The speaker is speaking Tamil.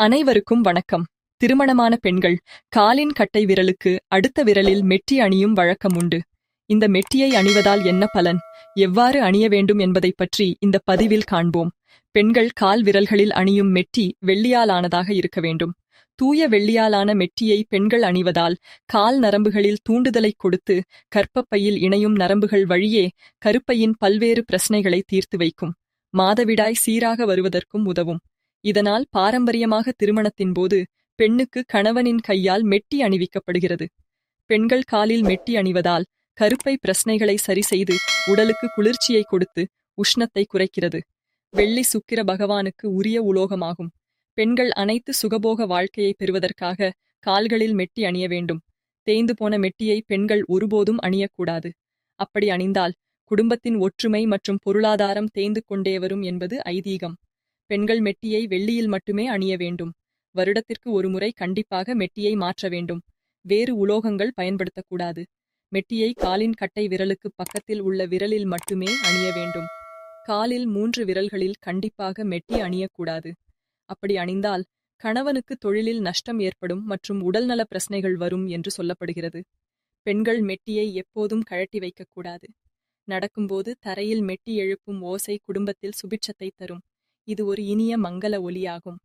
அனைவருக்கும் வணக்கம். திருமணமான பெண்கள் காலின் கட்டை விரலுக்கு அடுத்த விரலில் மெட்டி அணியும் வழக்கம் உண்டு. இந்த மெட்டியை அணிவதால் என்ன பலன்? எவ்வாறு அணிய வேண்டும் என்பதைப் பற்றி இந்த பதிவில் காண்போம். பெண்கள் கால் விரல்களில் அணியும் மெட்டி வெள்ளியாலானதாக இருக்க வேண்டும். தூய வெள்ளியாலான மெட்டியை பெண்கள் அணிவதால் கால் நரம்புகளில் தூண்டுதலை கொடுத்து கற்பப்பையில் இணையும் நரம்புகள் வழியே கருப்பையின் பல்வேறு பிரச்சனைகளை தீர்த்து வைக்கும். மாதவிடாய் சீராக வருவதற்கும் உதவும். இதனால் பாரம்பரியமாக திருமணத்தின் போது பெண்ணுக்கு கணவனின் கையால் மெட்டி அணிவிக்கப்படுகிறது. பெண்கள் காலில் மெட்டி அணிவதால் கருப்பை பிரச்சனைகளை சரி செய்து உடலுக்கு குளிர்ச்சியை கொடுத்து உஷ்ணத்தை குறைக்கிறது. வெள்ளி சுக்கிர பகவானுக்கு உரிய உலோகமாகும். பெண்கள் அனைத்து சுகபோக வாழ்க்கையை பெறுவதற்காக கால்களில் மெட்டி அணிய வேண்டும். தேய்ந்து போன மெட்டியை பெண்கள் ஒருபோதும் அணியக்கூடாது. அப்படி அணிந்தால் குடும்பத்தின் ஒற்றுமை மற்றும் பொருளாதாரம் தேய்ந்து கொண்டே வரும் என்பது ஐதீகம். பெண்கள் மெட்டியை வெள்ளியில் மட்டுமே அணிய வேண்டும். வருடத்திற்கு ஒருமுறை கண்டிப்பாக மெட்டியை மாற்ற வேண்டும். வேறு உலோகங்கள் பயன்படுத்தக்கூடாது. மெட்டியை காலின் கட்டை விரலுக்கு பக்கத்தில் உள்ள விரலில் மட்டுமே அணிய வேண்டும். காலில் மூன்று விரல்களில் கண்டிப்பாக மெட்டி அணியக்கூடாது. அப்படி அணிந்தால் கணவனுக்கு தொழிலில் நஷ்டம் ஏற்படும் மற்றும் உடல்நல பிரச்சனைகள் வரும் என்று சொல்லப்படுகிறது. பெண்கள் மெட்டியை எப்போதும் கழட்டி வைக்கக்கூடாது. நடக்கும்போது தரையில் மெட்டி எழுப்பும் ஓசை குடும்பத்தில் சுபிட்சத்தை தரும். இது ஒரு இனிய மங்கள ஒலியாகும்.